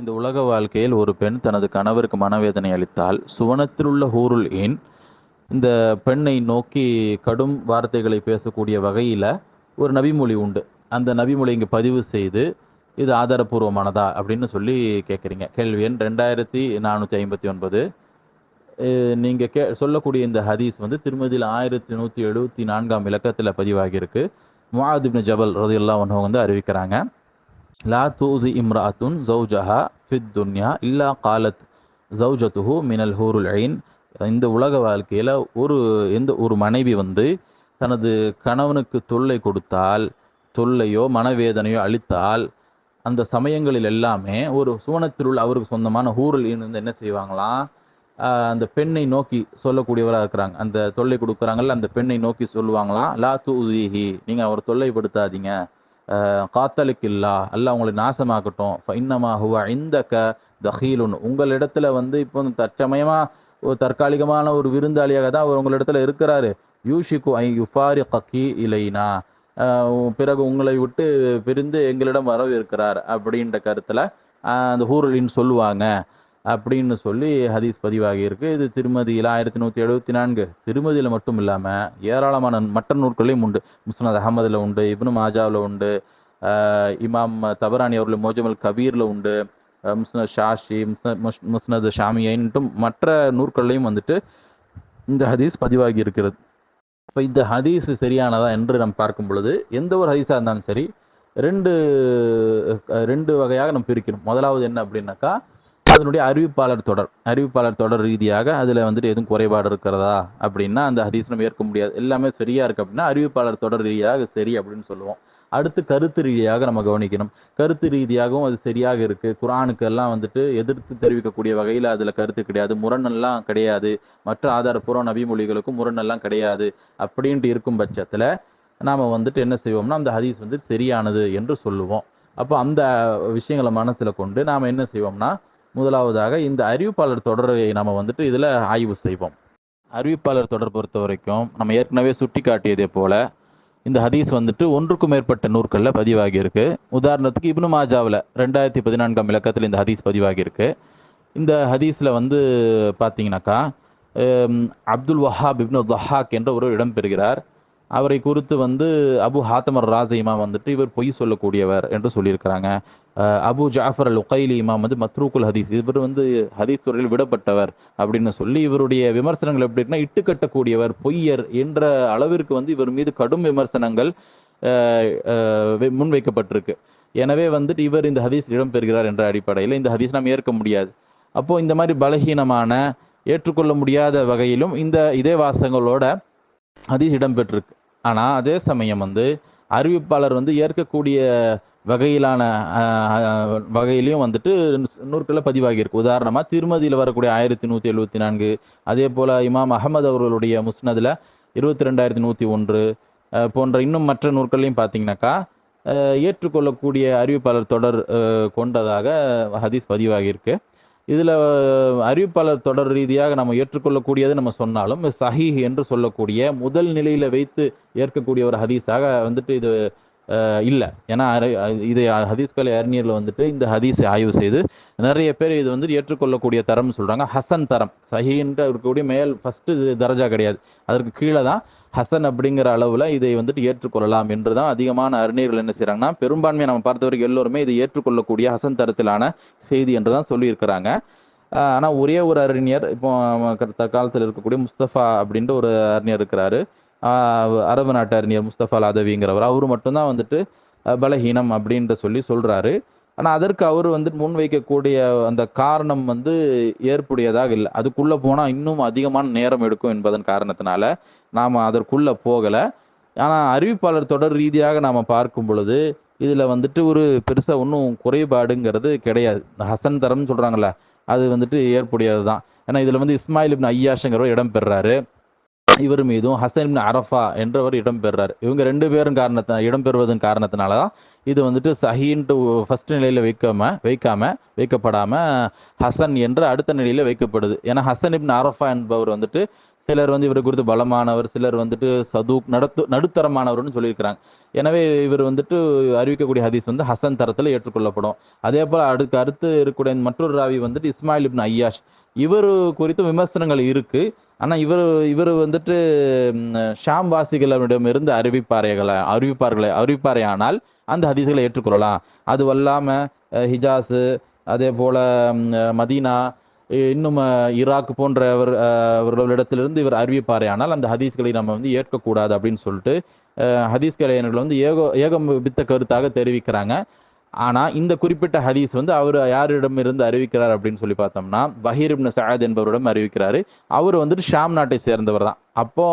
இந்த உலக வாழ்க்கையில் ஒரு பெண் தனது கணவருக்கு மனவேதனை அளித்தால் சுவனத்தில் உள்ள ஹூருல் ஈன் இந்த பெண்ணை நோக்கி கடும் வார்த்தைகளை பேசக்கூடிய வகையில் ஒரு நபிமொழி உண்டு. அந்த நபிமொழி இங்கே பதிவு செய்து இது ஆதாரபூர்வமானதா அப்படின்னு சொல்லி கேட்குறீங்க கேள்வி எண் ரெண்டாயிரத்தி நானூற்றி ஐம்பத்தி ஒன்பது. நீங்கள் கே சொல்லக்கூடிய இந்த ஹதீஸ் வந்து திருமதியில் ஆயிரத்தி நூற்றி எழுபத்தி நான்காம் இலக்கத்தில் பதிவாகியிருக்கு. முஆத் ஜபல் ரதையெல்லாம் ஒன்று வந்து அறிவிக்கிறாங்க. லா தூது இம்ராத்துன் ஜௌஜஹா ஃபித் துன்யா இல்லா காலத் ஜௌஜத்துஹு மினல் ஹூருல் ஐன் இந்த உலக வாழ்க்கையில் ஒரு எந்த ஒரு மனைவி வந்து தனது கணவனுக்கு தொல்லை கொடுத்தால் தொல்லையோ மனவேதனையோ அளித்தால் அந்த சமயங்களில் எல்லாமே ஒரு சுவனத்தில் உள்ள அவருக்கு சொந்தமான ஹூருல் ஈன் வந்து என்ன செய்வாங்களாம்? அந்த பெண்ணை நோக்கி சொல்லக்கூடியவராக இருக்கிறாங்க. அந்த தொல்லை கொடுக்குறாங்கல்ல அந்த பெண்ணை நோக்கி சொல்லுவாங்களாம் லா தூஹி நீங்கள் அவர் தொல்லைப்படுத்தாதீங்க. காத்தலுக்கு இல்லா அல்ல உங்களை நாசமாக்கட்டும். ஃபைன்னமா ஹுவ இந்தக தஹீலுன் உங்களிடத்துல வந்து இப்போ தற்சமயமா ஒரு தற்காலிகமான ஒரு விருந்தாளியாக தான் அவர் உங்களிடத்துல இருக்கிறாரு. யூஷிக்கு ஐ யுஃபாரி கக்கி இலைனா பிறகு உங்களை விட்டு பிரிந்து எங்களிடம் வரவு இருக்கிறார் அப்படின்ற கருத்துல அந்த ஹூரலின் சொல்லுவாங்க. அப்படின்னு சொல்லி ஹதீஸ் பதிவாகி இருக்கு. இது திருமதியில் ஆயிரத்தி நூற்றி எழுபத்தி நான்கு. திருமதியில் மட்டும் இல்லாமல் ஏராளமான மற்ற நூற்களையும் உண்டு. முஸ்னத் அகமதில் உண்டு இப்னு மாஜாவில் உண்டு இமாம் தபரானி அவர்கள் மோஜமல் கபீரில் உண்டு முஸ்னத் ஷாஷி முஸ்னத் ஷாமியின்ட்டும் மற்ற நூற்கள்லையும் வந்துட்டு இந்த ஹதீஸ் பதிவாகி இருக்கிறது. இப்போ இந்த ஹதீஸ் சரியானதா என்று நாம் பார்க்கும் பொழுது எந்த ஒரு ஹதீஸாக இருந்தாலும் சரி ரெண்டு ரெண்டு வகையாக நம்ம பிரிக்கணும். முதலாவது என்ன அப்படின்னாக்கா அதனுடைய அறிவிப்பாளர் தொடர் அறிவிப்பாளர் தொடர் ரீதியாக அதில் வந்துட்டு எதுவும் குறைபாடு இருக்கிறதா அப்படின்னா அந்த ஹதீஸ் நம்ம ஏற்க முடியாது. எல்லாமே சரியா இருக்கு அப்படின்னா அறிவிப்பாளர் தொடர் ரீதியாக சரி அப்படின்னு சொல்லுவோம். அடுத்து கருத்து ரீதியாக நம்ம கவனிக்கணும். கருத்து ரீதியாகவும் அது சரியாக இருக்கு. குரானுக்கு எல்லாம் வந்துட்டு எதிர்த்து தெரிவிக்கக்கூடிய வகையில் அதில் கருத்து கிடையாது. முரணெல்லாம் கிடையாது. மற்ற ஆதாரப்பூர்வ நபிமொழிகளுக்கும் முரணெல்லாம் கிடையாது அப்படின்ட்டு இருக்கும் பட்சத்தில் நாம் வந்துட்டு என்ன செய்வோம்னா அந்த ஹதீஸ் வந்து சரியானது என்று சொல்லுவோம். அப்போ அந்த விஷயங்களை மனசில் கொண்டு நாம் என்ன செய்வோம்னா முதலாவதாக இந்த அறிவிப்பாளர் தொடரை நம்ம வந்துட்டு இதில் ஆய்வு செய்வோம். அறிவிப்பாளர் தொடர் பொறுத்த வரைக்கும் நம்ம ஏற்கனவே சுட்டி காட்டியதே போல இந்த ஹதீஸ் வந்துட்டு ஒன்றுக்கும் மேற்பட்ட நூற்களில் பதிவாகியிருக்கு உதாரணத்துக்கு இப்னு மாஜாவில் ரெண்டாயிரத்தி பதினான்காம் இலக்கத்தில் இந்த ஹதீஸ் பதிவாகியிருக்கு இந்த ஹதீஸில் வந்து பார்த்தீங்கன்னாக்கா அப்துல் வஹாப் இப்னு தஹாக் என்ற ஒரு இடம் பெறுகிறார். அவரை குறித்து வந்து அபு ஹாத்தமர் ராஜ இமாம் வந்துட்டு இவர் பொய் சொல்லக்கூடியவர் என்று சொல்லியிருக்கிறாங்க. அபு ஜாஃபர் அல் உகைலி இமாம் வந்து மத்ரூக்குல் ஹதீஸ். இவர் வந்து ஹதீஸ் துறையில் விடப்பட்டவர் அப்படின்னு சொல்லி இவருடைய விமர்சனங்கள் எப்படி இருக்குன்னா இட்டுக்கட்டக்கூடியவர் பொய்யர் என்ற அளவிற்கு வந்து இவர் மீது கடும் விமர்சனங்கள் முன்வைக்கப்பட்டிருக்கு. எனவே வந்துட்டு இவர் இந்த ஹதீஸ் இடம்பெறுகிறார் என்ற அடிப்படையில் இந்த ஹதீஸ் நாம் ஏற்க முடியாது. அப்போ இந்த மாதிரி பலகீனமான ஏற்றுக்கொள்ள முடியாத வகையிலும் இந்த இதே வாசகங்களோட ஹதீஸ் இடம்பெற்றிருக்கு ஆனால் அதே சமயம் வந்து அறிவிப்பாளர் வந்து ஏற்கக்கூடிய வகையிலான வகையிலையும் வந்துட்டு நூற்களில் பதிவாகி இருக்கு உதாரணமாக திருமதியில் வரக்கூடிய ஆயிரத்தி நூற்றி எழுபத்தி நான்கு அதே போல் இமாம் அகமது அவர்களுடைய முஸ்னதில் இருபத்தி ரெண்டாயிரத்தி நூற்றி ஒன்று போன்ற இன்னும் மற்ற நூற்களையும் பார்த்தீங்கன்னாக்கா ஏற்றுக்கொள்ளக்கூடிய அறிவிப்பாளர் தொடர் கொண்டதாக ஹதீஸ் பதிவாகியிருக்கு. இதில் அறிவிப்பாளர் தொடர் ரீதியாக நம்ம ஏற்றுக்கொள்ளக்கூடியது நம்ம சொன்னாலும் சஹி என்று சொல்லக்கூடிய முதல் நிலையில் வைத்து ஏற்கக்கூடிய ஒரு ஹதீஸாக வந்துட்டு இது இல்லை. ஏன்னா அரை- இது ஹதீஸ்கலை அறிஞர்கள் வந்துட்டு இந்த ஹதீஸை ஆய்வு செய்து நிறைய பேர் இது வந்து ஏற்றுக்கொள்ளக்கூடிய தரம்னு சொல்கிறாங்க ஹசன் தரம். சஹின்ற இருக்கக்கூடிய மேல் ஃபஸ்ட்டு தரஜா கிடையாது. அதற்கு கீழே தான் ஹசன் அப்படிங்கிற அளவில் இதை வந்துட்டு ஏற்றுக்கொள்ளலாம் என்று தான் அதிகமான அறிஞர்கள் என்ன செய்கிறாங்கன்னா பெரும்பான்மையை நம்ம பார்த்த வரைக்கும் எல்லோருமே இதை ஏற்றுக்கொள்ளக்கூடிய ஹசன் தரத்திலான செய்தி என்று தான் சொல்லியிருக்கிறாங்க. ஆனால் ஒரே ஒரு அறிஞர் இப்போ தற்காலத்தில் இருக்கக்கூடிய முஸ்தபா அப்படின்ற ஒரு அறிஞர் இருக்கிறாரு. அரபு நாட்டு அறிஞர் முஸ்தபா லாதவிங்கிறவர். அவர் மட்டும்தான் வந்துட்டு பலஹீனம் அப்படின்ற சொல்லி சொல்கிறாரு ஆனால் அதற்கு அவர் வந்து முன்வைக்கக்கூடிய அந்த காரணம் வந்து ஏற்புடையதாக இல்லை. அதுக்குள்ளே போனால் இன்னும் அதிகமான நேரம் எடுக்கும் என்பதன் காரணத்தினால நாம் அதற்குள்ளே போகலை. ஆனால் அறிவிப்பாளர் தொடர் ரீதியாக நாம் பார்க்கும் பொழுது இதில் வந்துட்டு ஒரு பெருசாக ஒன்றும் குறைபாடுங்கிறது கிடையாது. இந்த ஹசன் தரம்னு சொல்கிறாங்கல்ல அது வந்துட்டு ஏற்புடையது தான் ஏன்னா இதில் வந்து இஸ்மாயில் இப்னு ஐயாஷங்கிறவர் இடம் பெறுறாரு இவர் மீதும் ஹசன் இப்னு அரஃபா என்றவர் இடம் பெறுறாரு இவங்க ரெண்டு பேரும் காரணத்தை இடம் பெறுவதன் காரணத்தினால தான் இது வந்துட்டு சஹின்ட்டு ஃபஸ்ட் நிலையில் வைக்காம வைக்காம வைக்கப்படாமல் ஹசன் என்று அடுத்த நிலையில் வைக்கப்படுது. ஏன்னா ஹசன் இப்னு அரஃபா என்பவர் வந்துட்டு சிலர் வந்து இவரை குறித்து பலமானவர் சிலர் வந்துட்டு சதூக் நடத்து நடுத்தரமானவர்னு சொல்லியிருக்கிறாங்க. எனவே இவர் வந்துட்டு அறிவிக்கக்கூடிய ஹதீஸ் வந்து ஹசன் தரத்தில் ஏற்றுக்கொள்ளப்படும். அதே போல் அடுத்து அடுத்து இருக்கக்கூடிய மற்றொரு ராவி வந்துட்டு இஸ்மாயில் இப்னு ஐயாஷ். இவர் குறித்து விமர்சனங்கள் இருக்குது ஆனால் இவர் இவர் வந்துட்டு ஷாம் வாசிகளிடமிருந்து அறிவிப்பாரைகளை அறிவிப்பார்களை அறிவிப்பாரையானால் அந்த ஹதீஸ்களை ஏற்றுக்கொள்ளலாம். அது அல்லாமல் ஹிஜாஸு அதே போல் மதீனா இன்னும் ஈராக் போன்றவர் அவர்களிடத்திலிருந்து இவர் அறிவிப்பாரையானால் அந்த ஹதீஸ்களை நம்ம வந்து ஏற்கக்கூடாது அப்படின்னு சொல்லிட்டு ஹதீஸ் கலைஞர்கள் வந்து ஏகோ ஏகமித்த கருத்தாக தெரிவிக்கிறாங்க. ஆனால் இந்த குறிப்பிட்ட ஹதீஸ் வந்து அவர் யாரிடம் இருந்து அறிவிக்கிறார் அப்படின்னு சொல்லி பார்த்தோம்னா பஹீர் இப்னு என்பவரிடம் அறிவிக்கிறாரு. அவர் வந்துட்டு ஷாம் நாட்டை சேர்ந்தவர் தான். அப்போ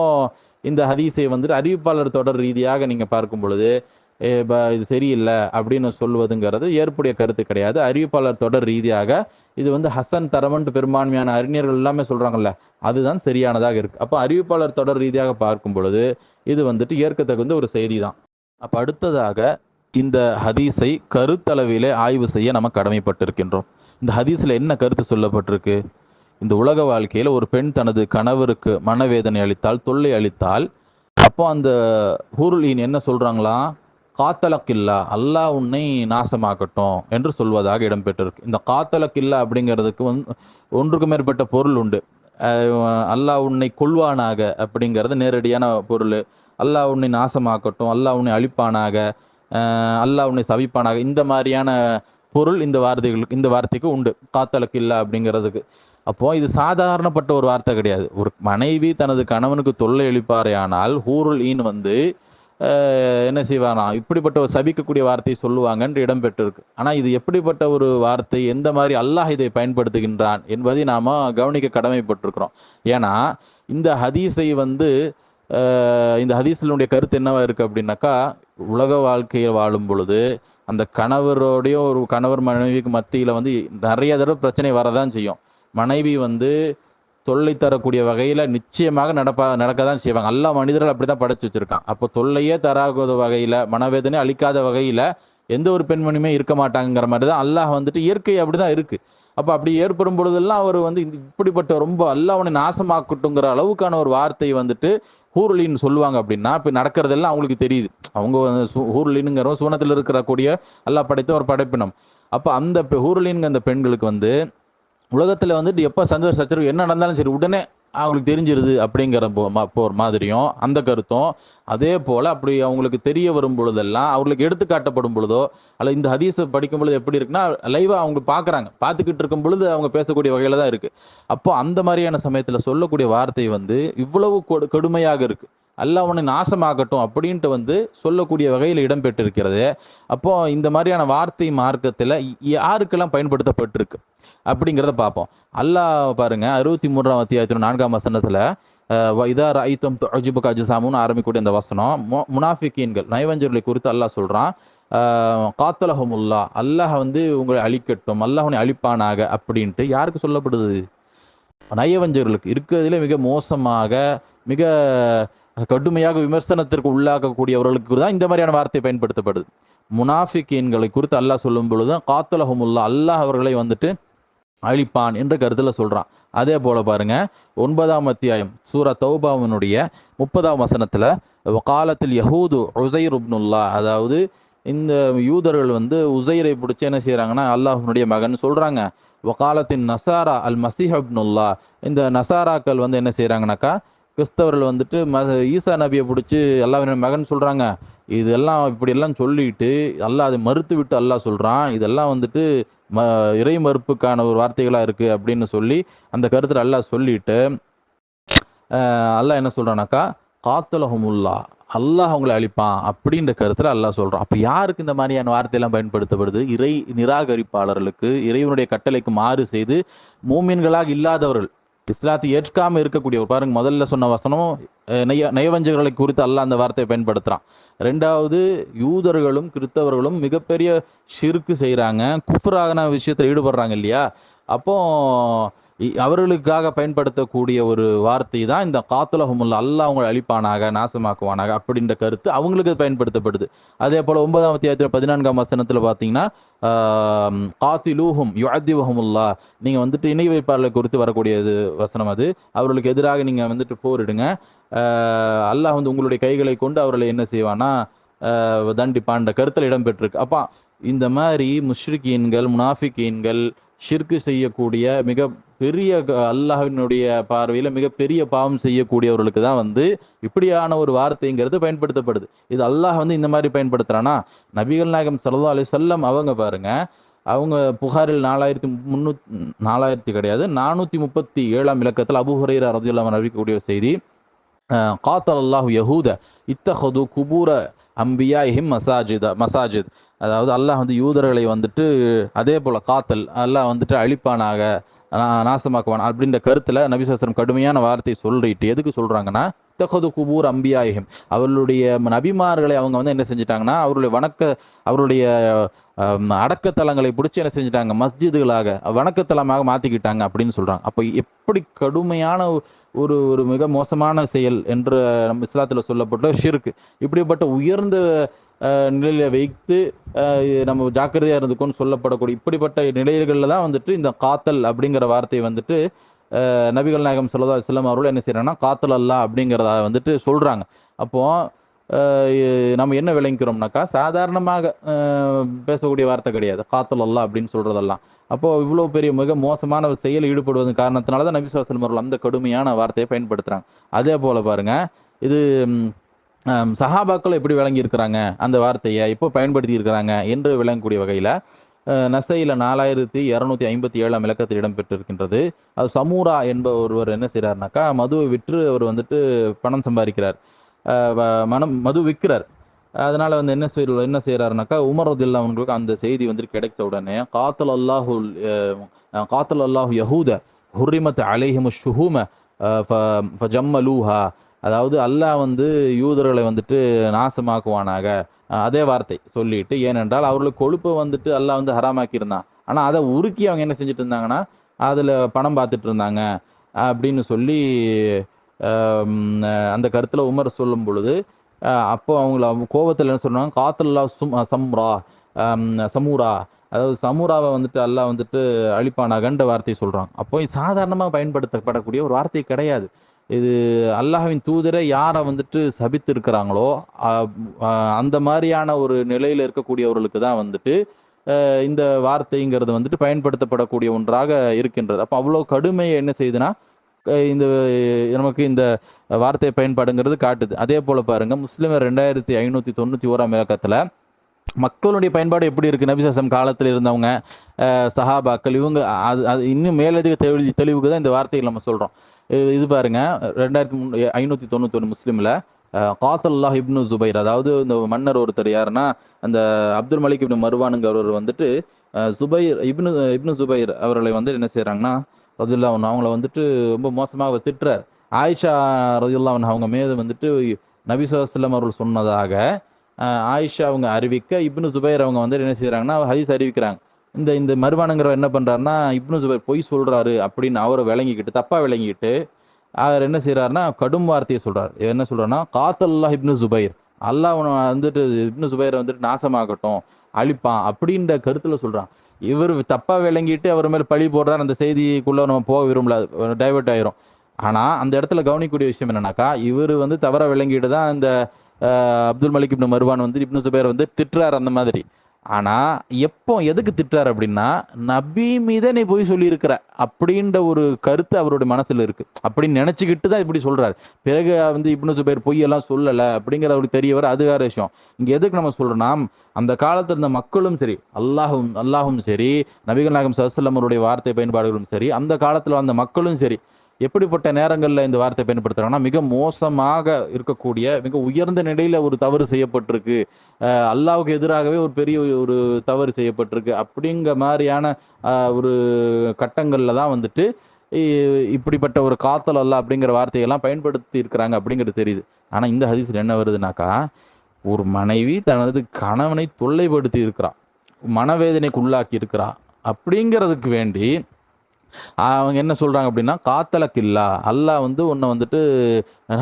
இந்த ஹதீஸை வந்துட்டு அறிவிப்பாளர் தொடர் ரீதியாக நீங்கள் பார்க்கும் பொழுது ஏ, ப- இது சரியில்லை அப்படின்னு சொல்வதுங்கிறது ஏற்புடைய கருத்து கிடையாது. அறிவிப்பாளர் தொடர் ரீதியாக இது வந்து ஹசன் தரமன்ட்டு பெரும்பான்மையான அறிஞர்கள் எல்லாமே சொல்கிறாங்கல்ல அதுதான் சரியானதாக இருக்குது அப்போ அறிவிப்பாளர் தொடர் ரீதியாக பார்க்கும் பொழுது இது வந்துட்டு ஏற்கத்தகுந்த ஒரு செய்தி தான் அப்போ அடுத்ததாக இந்த ஹதீஸை கருத்தளவிலே ஆய்வு செய்ய நம்ம கடமைப்பட்டிருக்கின்றோம். இந்த ஹதீஸில் என்ன கருத்து சொல்லப்பட்டிருக்கு? இந்த உலக வாழ்க்கையில் ஒரு பெண் தனது கணவருக்கு மனவேதனை அளித்தால் தொல்லை அளித்தால் அப்போ அந்த ஹூருலீன் என்ன சொல்கிறாங்களா காத்தலக்கில்லா அல்லாஹ் உன்னை நாசமாக்கட்டும் என்று சொல்வதாக இடம்பெற்றிருக்கு. இந்த காத்தலக்கில்லா அப்படிங்கிறதுக்கு வந்து ஒன்றுக்கு மேற்பட்ட பொருள் உண்டு. அல்லாஹ் உன்னை கொள்வானாக அப்படிங்கிறது நேரடியான பொருள். அல்லாஹ் உன்னை நாசமாக்கட்டும் அல்லாஹ் உன்னை அழிப்பானாக அல்லாஹ் உன்னை சவிப்பானாக இந்த மாதிரியான பொருள் இந்த வார்த்தைகளுக்கு இந்த வார்த்தைக்கு உண்டு. காத்தலுக்கு இல்லை அப்படிங்கிறதுக்கு. அப்போ இது சாதாரணப்பட்ட ஒரு வார்த்தை கிடையாது. ஒரு மனைவி தனது கணவனுக்கு தொல்லை அளிப்பாரேயானால் ஹூருல் ஈன் வந்து என்ன செய்வானா? இப்படிப்பட்ட ஒரு சபிக்கக்கூடிய வார்த்தையை சொல்லுவாங்கன்று இடம்பெற்றிருக்கு ஆனால் இது எப்படிப்பட்ட ஒரு வார்த்தை? எந்த மாதிரி அல்லாஹ் இதை பயன்படுத்துகின்றான் என்பதை நாம் கவனிக்க கடமைப்பட்டிருக்கிறோம். ஏன்னா இந்த ஹதீஸை வந்து இந்த ஹதீஸினுடைய கருத்து என்னவா இருக்குது அப்படின்னாக்கா உலக வாழ்க்கையை வாழும் பொழுது அந்த கணவரோடையோ ஒரு கணவர் மனைவிக்கு மத்தியில் வந்து நிறைய தடவை பிரச்சனை வரதான் செய்யும். மனைவி வந்து தொல்லை தரக்கூடிய வகையில நிச்சயமாக நடப்பா நடக்க தான் செய்வாங்க. எல்லா மனிதர்கள் அப்படிதான் படைச்சு வச்சிருக்கான் அப்போ தொல்லையே தராத வகையில மனவேதனை அளிக்காத வகையில எந்த ஒரு பெண்மணியுமே இருக்க மாட்டாங்கிற மாதிரி தான் அல்லாஹ் வந்துட்டு இயற்கை அப்படிதான் இருக்கு. அப்போ அப்படி ஏற்படும் பொழுதெல்லாம் அவர் வந்து இப்படிப்பட்ட ரொம்ப அல்லாஹ் அவனை நாசமாக்கட்டுங்கிற அளவுக்கான ஒரு வார்த்தை வந்துட்டு ஹூர்லின்னு சொல்லுவாங்க அப்படின்னா இப்போ நடக்கிறதெல்லாம் அவங்களுக்கு தெரியுது. அவங்க ஹூர்லின்னுங்கிற சூனத்தில் இருக்கிற கூடிய அல்லாஹ் படைத்த ஒரு படைப்பினம். அப்போ அந்த பெ- அந்த பெண்களுக்கு வந்து உலகத்தில் வந்துட்டு எப்போ சந்தோஷ சச்சரவு என்ன நடந்தாலும் சரி உடனே அவங்களுக்கு தெரிஞ்சிருது அப்படிங்கிற போ- மாதிரியும் அந்த கருத்தும். அதே போல் அப்படி அவங்களுக்கு தெரிய வரும் பொழுதெல்லாம் அவங்களுக்கு எடுத்து காட்டப்படும் பொழுதோ அல்ல இந்த ஹதீஸை படிக்கும் பொழுது எப்படி இருக்குன்னா லைவாக அவங்க பார்க்குறாங்க. பார்த்துக்கிட்டு இருக்கும் பொழுது அவங்க பேசக்கூடிய வகையில் தான் இருக்குது அப்போ அந்த மாதிரியான சமயத்தில் சொல்லக்கூடிய வார்த்தை வந்து இவ்வளவு கொடு- கடுமையாக இருக்குது அல்லாஹ் உன்னை நாசமாகட்டும் அப்படின்ட்டு வந்து சொல்லக்கூடிய வகையில் இடம்பெற்றிருக்கிறது. அப்போ இந்த மாதிரியான வார்த்தை மார்க்கத்தில் யாருக்கெல்லாம் பயன்படுத்தப்பட்டிருக்கு? அப்படிங்கிறத பார்ப்போம். அல்லாஹ் பாருங்க அறுபத்தி மூன்றாம் அத்தியாயத்தின் நான்காம் வசனத்துல அஹ், வ இதா ரைத்தம் அஜிபுக் அஜுசாமுன்னு ஆரம்பிக்கக்கூடிய அந்த வசனம் முனாஃபிகீன்கள் நயவஞ்சர்களை குறித்து அல்லாஹ் சொல்றான் அஹ், காத்தலஹமுல்லா அல்லாஹ் வந்து உங்களை அழிக்கட்டும் அல்லாஹனை அழிப்பானாக அப்படின்ட்டு யாருக்கு சொல்லப்படுது? நயவஞ்சர்களுக்கு இருக்கிறதுல மிக மோசமாக மிக கடுமையாக விமர்சனத்திற்கு உள்ளாக்கக்கூடியவர்களுக்கு தான் இந்த மாதிரியான வார்த்தை பயன்படுத்தப்படுது. முனாஃபிகீன்களை குறித்து அல்லாஹ் சொல்லும் பொழுது காத்தலஹமுல்லா அல்லாஹ் அவர்களை வந்துட்டு அழிப்பான் என்ற கருத்தில் சொல்கிறான் அதே போல் பாருங்க ஒன்பதாம் அத்தியாயம் சூரா தௌபாவினுடைய முப்பதாம் வசனத்தில் காலத்தில் யஹூது உசைர் உப்னுல்லா அதாவது இந்த யூதர்கள் வந்து உசைரை பிடிச்சி என்ன செய்கிறாங்கன்னா அல்லாஹ்வுடைய மகன் சொல்கிறாங்க வக்காலத்தின் நசாரா அல் மசீஹ் அப்னுல்லா இந்த நசாராக்கள் வந்து என்ன செய்கிறாங்கனாக்கா கிறிஸ்தவர்கள் வந்துட்டு ம ஈசா நபியை பிடிச்சி அல்லாஹின் மகன் சொல்கிறாங்க இதெல்லாம் இப்படியெல்லாம் சொல்லிட்டு அல்லாஹ் அதை மறுத்து விட்டு அல்லாஹ் சொல்கிறான் இதெல்லாம் வந்துட்டு ம இறை மறுப்புக்கான ஒரு வார்த்தைகளாக இருக்குது அப்படின்னு சொல்லி அந்த கருத்தில் அல்லாஹ் சொல்லிட்டு அல்லாஹ் என்ன சொல்கிறானாக்கா காத்தலஹமுல்லா அல்லாஹ் அவங்களை அழிப்பான் அப்படின்ற கருத்தில் அல்லாஹ் சொல்கிறான் அப்போ யாருக்கு இந்த மாதிரியான வார்த்தையெல்லாம் பயன்படுத்தப்படுது? இறை நிராகரிப்பாளர்களுக்கு இறைவனுடைய கட்டளைக்கு மாறு செய்து மூமின்களாக இல்லாதவர்கள் இஸ்லாத்தை ஏற்காமல் இருக்கக்கூடியவர். பாருங்க முதல்ல சொன்ன வசனம் அஹ் நய நயவஞ்சகர்களை குறித்து அல்லாஹ் அந்த வார்த்தையை பயன்படுத்துகிறான் ரெண்டாவது யூதர்களும் கிறிஸ்தவர்களும் மிகப்பெரிய ஷிர்க்கு செய்கிறாங்க குஃப்ரான விஷயத்தில் ஈடுபடுறாங்க இல்லையா? அப்போ அவர்களுக்காக பயன்படுத்தக்கூடிய ஒரு வார்த்தை தான் இந்த காத்துலகமுல்ல அல்லாஹ் அவங்களை அழிப்பானாக நாசமாக்குவானாக அப்படின்ற கருத்து அவங்களுக்கு பயன்படுத்தப்படுது. அதே போல ஒன்பதாம் அத்தியாயத்தில் பதினான்காம் வசனத்துல பார்த்தீங்கன்னா காத்திலூஹும் யுஅதிவஹமுல்லா நீங்க வந்துட்டு இணை வைப்பாளர்களை குறித்து வரக்கூடியது வசனம் அது. அவர்களுக்கு எதிராக நீங்க வந்துட்டு போரிடுங்க ஆஹ் அல்லாஹ் வந்து உங்களுடைய கைகளை கொண்டு அவர்களை என்ன செய்வானா ஆஹ் தண்டிப்பான்ற கருத்தில் இடம்பெற்றிருக்கு. அப்பா இந்த மாதிரி முஷ்ரிகீன்கள் முனாஃபிகீன்கள் ஷிர்கு செய்யக்கூடிய மிக பெரிய க- பார்வையில் மிகப்பெரிய பாவம் செய்யக்கூடியவர்களுக்கு தான் வந்து இப்படியான ஒரு வார்த்தைங்கிறது பயன்படுத்தப்படுது. இது அல்லாஹ் வந்து இந்த மாதிரி பயன்படுத்துகிறானா நபிகள் நாயகம் சல்லா அலி வஸல்லம் அவங்க பாருங்க அவங்க புகாரில் நாலாயிரத்தி முன்னூத் நாலாயிரத்தி கிடையாது நானூற்றி முப்பத்தி ஏழாம் இலக்கத்தில் அபு ஹுரைரா அறிவிக்கக்கூடிய செய்தி காத்தல் அல்லாஹு யஹூத இத்தஹது குபூர அம்பியாஹிம் மசாஜித மசாஜித். அதாவது அல்லாஹ் வந்து யூதர்களை வந்துட்டு அதே போல் காத்தல் அல்லாஹ் வந்துட்டு அழிப்பானாக. நாசமாக்குவான். அப்படின்ற கருத்துல நபிசாஸ்திரம் கடுமையான வார்த்தை சொல்லிட்டு எதுக்கு சொல்றாங்கன்னா தகது குபூர் அம்பியாயகம் அவர்களுடைய நபிமார்களை அவங்க வந்து என்ன செஞ்சிட்டாங்கன்னா அவருடைய வணக்க அவருடைய அடக்கத்தலங்களை பிடிச்சி என்ன செஞ்சிட்டாங்க மஸ்ஜிதுகளாக வணக்கத்தலமாக மாத்திக்கிட்டாங்க அப்படின்னு சொல்றாங்க. அப்போ எப்படி கடுமையான ஒரு ஒரு மிக மோசமான செயல் என்று நம்ம இஸ்லாத்துல சொல்லப்பட்ட ஷிர்க் இப்படிப்பட்ட உயர்ந்த நிலையில வைத்து நம்ம ஜாக்கிரதையாக இருந்துக்கோன்னு சொல்லப்படக்கூடிய இப்படிப்பட்ட நிலைகளில் தான் வந்துட்டு இந்த காத்தல் அப்படிங்கிற வார்த்தையை வந்துட்டு நபிகள் நாயகம் சொல்லதா அலைஹி அவர்கள் என்ன செய்கிறாங்கன்னா காத்தல் அல்ல அப்படிங்கிறத வந்துட்டு சொல்கிறாங்க அப்போ நம்ம என்ன விளங்கிக்கிறோம்னாக்கா சாதாரணமாக பேசக்கூடிய வார்த்தை கிடையாது. காத்தல் அல்லா அப்படின்னு சொல்கிறதெல்லாம் அப்போது இவ்வளோ பெரிய மிக மோசமான ஒரு செயலில் ஈடுபடுவதன் காரணத்தினால தான் நபி சுவாசன் அவர்கள் அந்த கடுமையான வார்த்தையை பயன்படுத்துகிறாங்க அதே போல் பாருங்கள் இது சஹாபாக்கள் எப்படி விளங்கி இருக்கிறாங்க அந்த வார்த்தையை எப்போ பயன்படுத்தி இருக்கிறாங்க என்று விளங்கக்கூடிய வகையில் நசையில் நாலாயிரத்தி இரநூத்தி ஐம்பத்தி ஏழாம் இலக்கத்தில் இடம்பெற்றிருக்கின்றது. அது சமூரா என்ப ஒருவர் என்ன செய்கிறாருனாக்கா மதுவை விற்று அவர் வந்துட்டு பணம் சம்பாதிக்கிறார். மனம் மது விற்கிறார். அதனால் வந்து என்ன செய்ய என்ன செய்கிறாருனாக்கா உமர் அவங்களுக்கு அந்த செய்தி வந்துட்டு கிடைத்த உடனே காத்தல் அல்லாஹு காத்தல் அல்லாஹு யஹூத ஹுரிமத் அலைஹிமு ஷுஹூம ஜம்மலூஹா அதாவது அல்லாஹ் வந்து யூதர்களை வந்துட்டு நாசமாக்குவானாக. அதே வார்த்தை சொல்லிட்டு ஏனென்றால் அவர்களுக்கு கொழுப்பை வந்துட்டு அல்லாஹ் வந்து ஹராமாக்கியிருந்தான். ஆனால் அதை உருக்கி அவங்க என்ன செஞ்சுட்டு இருந்தாங்கன்னா அதில் பணம் பார்த்துட்டு இருந்தாங்க அப்படின்னு சொல்லி அந்த கருத்தில் உமர் சொல்லும் பொழுது அப்போ அவங்கள அவங்க என்ன சொன்னாங்க காத்தல்லா சும் சம்ரா சமூரா. அதாவது சமூராவை வந்துட்டு அல்லாஹ் வந்துட்டு அழிப்பானாகன்ற வார்த்தையை சொல்கிறாங்க அப்போ சாதாரணமாக பயன்படுத்தப்படக்கூடிய ஒரு வார்த்தை கிடையாது. இது அல்லாஹ்வின் தூதரை யாரை வந்துட்டு சபித்து இருக்கிறாங்களோ அந்த மாதிரியான ஒரு நிலையில் இருக்கக்கூடியவர்களுக்கு தான் வந்துட்டு இந்த வார்த்தைங்கிறது வந்துட்டு பயன்படுத்தப்படக்கூடிய ஒன்றாக இருக்கின்றது. அப்போ அவ்வளோ கடுமையை என்ன செய்யுதுன்னா இந்த நமக்கு இந்த வார்த்தை பயன்பாடுங்கிறது காட்டுது. அதே போல் பாருங்கள் முஸ்லிம் ரெண்டாயிரத்தி ஐநூற்றி தொண்ணூற்றி ஓராம் இலக்கத்தில் மக்களுடைய பயன்பாடு எப்படி இருக்குது நபிசாசம் காலத்தில் இருந்தவங்க சஹாபாக்கள் இவங்க அது அது இன்னும் மேலதிக தெளி தெளிவுக்கு தான் இந்த வார்த்தைகள் நம்ம சொல்கிறோம் இது பாருங்க. ரெண்டாயிரத்தி மூணு ஐநூத்தி தொண்ணூத்தி ஒன்று முஸ்லீம்ல காசல்லாஹ் இப்னு ஜுபைர் அதாவது இந்த மன்னர் ஒருத்தர் யாருன்னா அந்த அப்துல் மலிக் இப்னு மருவானுங்கிறவர் வந்துட்டு ஜுபைர் இப்னு இப்னு ஜுபைர் அவர்களை வந்து என்ன செய்கிறாங்கன்னா ரதுல்லா ஒன்று அவங்கள வந்துட்டு ரொம்ப மோசமாக திட்டுறார். ஆயிஷா ரதில்லா அவங்க மீது வந்துட்டு நபி அவர்கள் சொன்னதாக ஆயிஷா அவங்க அறிவிக்க இப்னு ஜுபைர் அவங்க வந்து என்ன செய்கிறாங்கன்னா ஹதீஸ் அறிவிக்கிறாங்க. இந்த இந்த மருவானுங்கிறவர் என்ன பண்ணுறாருன்னா இப்னு ஜுபைர் பொய் சொல்கிறாரு அப்படின்னு அவரை விளங்கிக்கிட்டு தப்பாக விளங்கிக்கிட்டு அவர் என்ன செய்கிறாருன்னா கடும் வார்த்தையை சொல்கிறார் என்ன சொல்கிறாருன்னா காத்தல்லா இப்னு ஜுபைர். அல்லாஹ் அவனை வந்துட்டு இப்னு ஜுபைரை வந்துட்டு நாசமாகட்டும் அழிப்பான் அப்படின்ற கருத்தில் சொல்கிறான் இவர் தப்பாக விளங்கிட்டு அவர் மேலே பழி போடுறாரு அந்த செய்திக்குள்ள நம்ம போக விரும்பல டைவெர்ட் ஆயிரும். ஆனால் அந்த இடத்துல கவனிக்கக்கூடிய விஷயம் என்னன்னாக்கா இவர் வந்து தவற விளங்கிட்டு தான் இந்த அப்துல் மலிக் இப்னு மருவான் வந்து இப்னு ஜுபைர் வந்து திட்டுறார் அந்த மாதிரி. ஆனா எப்போ எதுக்கு திட்டாரு அப்படின்னா நபி மீதே நீ போய் சொல்லியிருக்கிற அப்படின்ற ஒரு கருத்து அவருடைய மனசுல இருக்கு. அப்படின்னு நினைச்சுக்கிட்டு தான் இப்படி சொல்றாரு. பிறகு வந்து இப்னு சுபைர் பொய்யெல்லாம் சொல்லல அப்படிங்கிற அவருக்கு தெரிய வர அது வேற விஷயம். இங்க எதுக்கு நம்ம சொல்கிறோன்னா அந்த காலத்துல இருந்த மக்களும் சரி அல்லாஹும் அல்லாஹும் சரி நபிகள் நாயகம் சல்லாஹம் வார்த்தை பயன்பாடுகளும் சரி அந்த காலத்துல வந்த மக்களும் சரி எப்படிப்பட்ட நேரங்களில் இந்த வார்த்தை பயன்படுத்துகிறாங்கன்னா மிக மோசமாக இருக்கக்கூடிய மிக உயர்ந்த நிலையில் ஒரு தவறு செய்யப்பட்டிருக்கு. அல்லாவுக்கு எதிராகவே ஒரு பெரிய ஒரு தவறு செய்யப்பட்டிருக்கு. அப்படிங்கிற மாதிரியான ஒரு கட்டங்களில் தான் வந்துட்டு இப்படிப்பட்ட ஒரு காத்தல் அல்ல அப்படிங்கிற வார்த்தையெல்லாம் பயன்படுத்தி இருக்கிறாங்க அப்படிங்கிறது தெரியுது. ஆனால் இந்த ஹதீஸில் என்ன வருதுனாக்கா ஒரு மனைவி தனது கணவனை தொல்லைப்படுத்தி இருக்கிறா மனவேதனைக்கு உள்ளாக்கி இருக்கிறா அப்படிங்கிறதுக்கு வேண்டி அவங்க என்ன சொல்றாங்க அப்படின்னா காத்தலக்கில்லா அல்லாஹ் வந்து உன்னை வந்துட்டு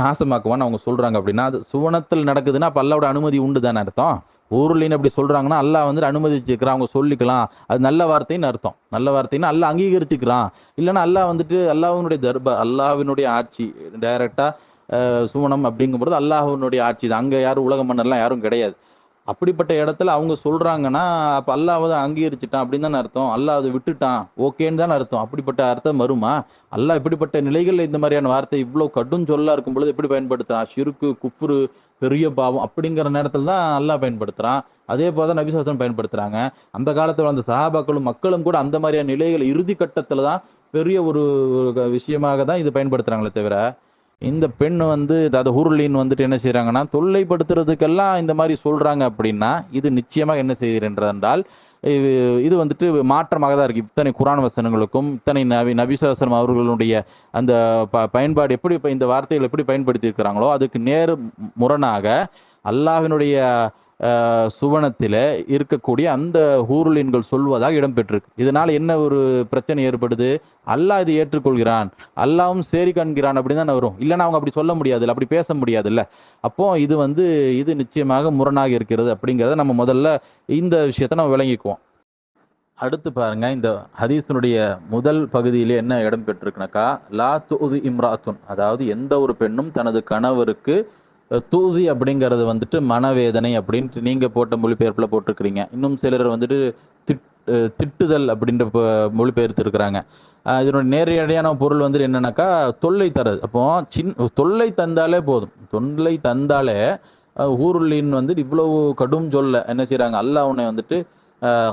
நாசமாக்குவான்னு அவங்க சொல்றாங்க அப்படின்னா அது சுவனத்தில் நடக்குதுன்னா அப்போ அல்லாவோட அனுமதி உண்டு தானே அர்த்தம்? ஊருலின்னு அப்படி சொல்றாங்கன்னா அல்லாஹ் வந்து அனுமதிச்சுக்கிறான் அவங்க சொல்லிக்கலாம். அது நல்ல வார்த்தைன்னு அர்த்தம். நல்ல வார்த்தைன்னு அல்லாஹ் அங்கீகரிச்சுக்கிறான். இல்லைன்னா அல்லாஹ் வந்துட்டு அல்லாஹ்வினுடைய தர்ப அல்லாஹ்வினுடைய ஆட்சி டைரக்டா சுவனம் அப்படிங்கும்போது அல்லாஹ்வினுடைய ஆட்சி தான். அங்கே யாரும் உலக மன்னர்லாம் யாரும் கிடையாது. அப்படிப்பட்ட இடத்துல அவங்க சொல்றாங்கன்னா அப்போ அல்லாஹ் அதை அங்கீகரிச்சிட்டான் அப்படின்னு தானே அர்த்தம். அல்லாஹ் அதை விட்டுட்டான். ஓகேன்னு தானே அர்த்தம். அப்படிப்பட்ட அர்த்தம் வருமா? அல்லாஹ் இப்படிப்பட்ட நிலைகளில் இந்த மாதிரியான வார்த்தை இவ்வளோ கடும் சொல்லா இருக்கும் பொழுது எப்படி பயன்படுத்துறான்? சிறுக்கு குப்புரு பெரிய பாவம் அப்படிங்கிற நேரத்தில் தான் அல்லாஹ் பயன்படுத்துறான். அதே போல தான் நபிசாசனம் பயன்படுத்துறாங்க. அந்த காலத்தில் அந்த சஹாபாக்களும் மக்களும் கூட அந்த மாதிரியான நிலைகள் இறுதி கட்டத்தில் தான் பெரிய ஒரு ஒரு விஷயமாக தான் இது பயன்படுத்துறாங்களே தவிர இந்த பெண் வந்து அதாவது ஹூர்லின் வந்துட்டு என்ன செய்கிறாங்கன்னா தொல்லைப்படுத்துறதுக்கெல்லாம் இந்த மாதிரி சொல்கிறாங்க அப்படின்னா இது நிச்சயமாக என்ன செய்கிறென்றால் இது இது வந்துட்டு மாற்றமாக தான் இருக்குது இத்தனை குரான் வசனங்களுக்கும் இத்தனை நபி நபிசாசனம் அவர்களுடைய அந்த ப பயன்பாடு எப்படி இப்போ இந்த வார்த்தைகள் எப்படி பயன்படுத்தி இருக்கிறாங்களோ அதுக்கு நேர் முரணாக அல்லாஹினுடைய சுவனத்தில் இருக்கக்கூடிய அந்த ஊருளின்கள் சொல்வதாக இடம்பெற்றிருக்கு. இதனால் என்ன ஒரு பிரச்சனை ஏற்படுது? அல்லாஹ் இது ஏற்றுக்கொள்கிறான். அல்லாவும் சரி காண்கிறான் அப்படின்னு தானே வரும். இல்லைன்னா அவங்க அப்படி சொல்ல முடியாதுல்ல அப்படி பேச முடியாதுல்ல. அப்போ இது வந்து இது நிச்சயமாக முரணாக இருக்கிறது அப்படிங்கிறத நம்ம முதல்ல இந்த விஷயத்தை நம்ம விளங்கிக்குவோம். அடுத்து பாருங்க இந்த ஹதீசனுடைய முதல் பகுதியிலே என்ன இடம் பெற்றிருக்குனாக்கா லா தூதி இம்ராத்துன். அதாவது எந்த ஒரு பெண்ணும் தனது கணவருக்கு தூவி அப்படிங்கிறது வந்துட்டு மனவேதனை அப்படின்ட்டு நீங்கள் போட்ட மொழிபெயர்ப்பில் போட்டிருக்கிறீங்க. இன்னும் சிலர் வந்துட்டு திட் திட்டுதல் அப்படின்ற ப- மொழிபெயர்த்திருக்கிறாங்க. இதனுடைய நேரடியான பொருள் வந்துட்டு என்னன்னாக்கா தொல்லை தரது. அப்போ சின் தொல்லை தந்தாலே போதும். தொல்லை தந்தாலே ஊருள்ளின்னு ஊருள்ளின் வந்து இவ்வளவு கடும் சொல்ல என்ன செய்கிறாங்க அல்லாஹ் உன்னை வந்துட்டு